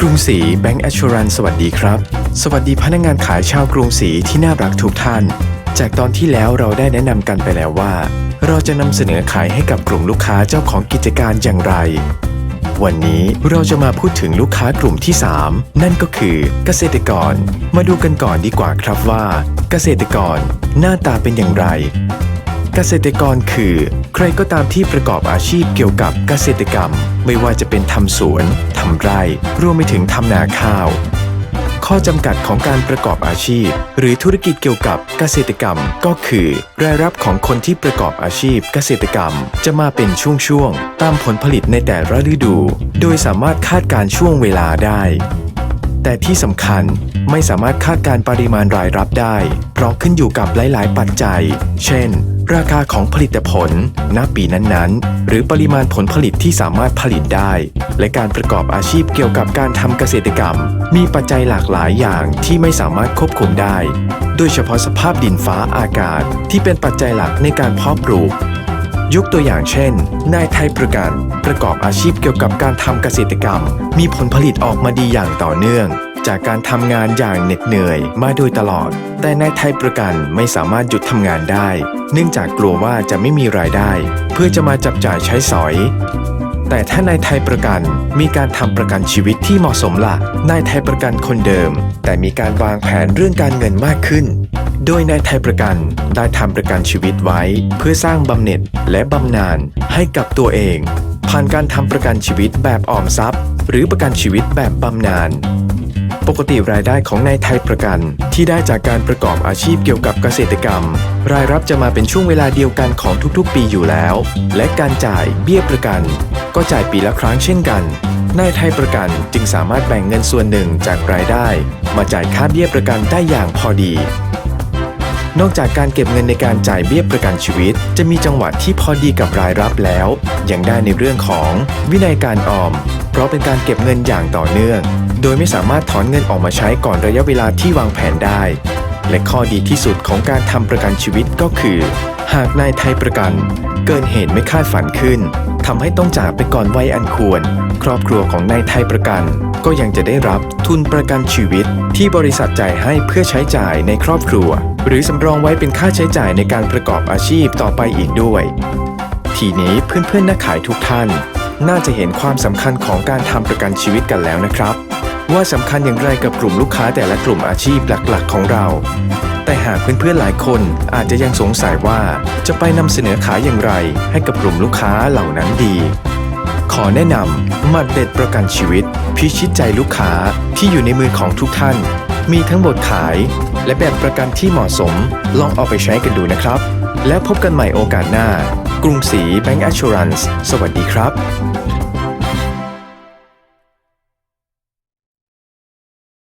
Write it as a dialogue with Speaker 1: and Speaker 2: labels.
Speaker 1: กรุงศรีแบงก์แอช r รันสวัสดีครับ สวัสดีพนักงานขายชาวกรุงศรีที่น่ารักทุกท่าน จากตอนที่แล้วเราได้แนะนำกันไปแล้วว่า เราจะนำเสนอขายให้กับกลุ่มลูกค้าเจ้าของกิจการอย่างไร วันนี้เราจะมาพูดถึงลูกค้ากลุ่มที่ 3 นั่นก็คือเกษตรกร มาดูกันก่อนดีกว่าครับว่า เกษตรกรหน้าตาเป็นอย่างไร เกษตรกรคือ ใครก็ตามที่ประกอบอาชีพเกี่ยวกับเกษตรกรรม ไม่ว่าจะเป็นทำสวนทำไร่ รวมไปถึงทำนาข้าว ข้อจำกัดของการประกอบอาชีพ หรือธุรกิจเกี่ยวกับเกษตรกรรมก็คือ รายรับของคนที่ประกอบอาชีพเกษตรกรรม จะมาเป็นช่วงๆตามผลผลิตในแต่ละฤดู โดยสามารถคาดการช่วงเวลาได้แต่ที่สำคัญไม่สามารถคาดการปริมาณรายรับได้ เพราะขึ้นอยู่กับหลาย ๆ ปัจจัย เช่น ราคาของผลิตผล ณ ปีนั้นๆ หรือปริมาณผลผลิตที่สามารถผลิตได้ และการประกอบอาชีพเกี่ยวกับการทำเกษตรกรรม มีปัจจัยหลากหลายอย่างที่ไม่สามารถควบคุมได้ โดยเฉพาะสภาพดินฟ้าอากาศที่เป็นปัจจัยหลักในการเพาะปลูก ยกตัวอย่างเช่น นายไทยประกัน ประกอบอาชีพเกี่ยวกับการทำเกษตรกรรม มีผลผลิตออกมาดีอย่างต่อเนื่อง จากการทำงานอย่างเหน็ดเหนื่อยมาโดยตลอด แต่นายไทยประกันไม่สามารถหยุดทำงานได้ เนื่องจากกลัวว่าจะไม่มีรายได้ เพื่อจะมาจับจ่ายใช้สอย แต่ถ้านายไทยประกันมีการทำประกันชีวิตที่เหมาะสมละ่ะนายไทยประกันคนเดิม แต่มีการวางแผนเรื่องการเงินมากขึ้นโดยนายไทยประกันได้ทำประกันชีวิตไว้ เพื่อสร้างบำเหน็จและบำนาญให้กับตัวเอง ผ่านการทำประกันชีวิตแบบออมทรัพย์ หรือประกันชีวิตแบบบำนาญ ปกติรายได้ของนายไทยประกัน ที่ได้จากการประกอบอาชีพเกี่ยวกับเกษตรกรรม รายรับจะมาเป็นช่วงเวลาเดียวกันของทุกๆ ปีอยู่แล้ว และการจ่ายเบี้ยประกัน ก็จ่ายปีละครั้งเช่นกันนายไทยประกันจึงสามารถแบ่งเงินส่วนหนึ่งจากรายได้ มาจ่ายค่าเบี้ยประกันได้อย่างพอดี นอกจากการเก็บเงินในการจ่ายเบี้ยประกันชีวิต จะมีจังหวะที่พอดีกับรายรับแล้ว ยังได้ในเรื่องของวินัยการออม เพราะเป็นการเก็บเงินอย่างต่อเนื่อง โดยไม่สามารถถอนเงินออกมาใช้ก่อนระยะเวลาที่วางแผนได้ และข้อดีที่สุดของการทำประกันชีวิตก็คือ หากนายไทยประกัน เกินเหตุไม่คาดฝันขึ้น ทำให้ต้องจากไปก่อนวัยอันควร ครอบครัวของนายไทยประกัน ก็ยังจะได้รับทุนประกันชีวิต ที่บริษัทจ่ายให้เพื่อใช้จ่ายในครอบครัว หรือสำรองไว้เป็นค่าใช้จ่ายในการประกอบอาชีพต่อไปอีกด้วย ทีนี้เพื่อนๆนักขายทุกท่าน น่าจะเห็นความสำคัญของการทำประกันชีวิตกันแล้วนะครับ ว่าสำคัญอย่างไรกับกลุ่มลูกค้าแต่ละกลุ่มอาชีพหลักๆ ของเรา แต่หากเพื่อนๆหลายคนอาจจะยังสงสัยว่าจะไปนำเสนอขายอย่างไร ให้กับกลุ่มลูกค้าเหล่านั้นดี ขอแนะนำหมัดเด็ดประกันชีวิต พิชิตใจลูกค้าที่อยู่ในมือของทุกท่าน มีทั้งหมดขาย และแบบประกันที่เหมาะสม ลองเอาไปใช้กันดูนะครับ แล้วพบกันใหม่โอกาสหน้า กรุงศรีแบงก์แอช r รันส์สวัสดีครับ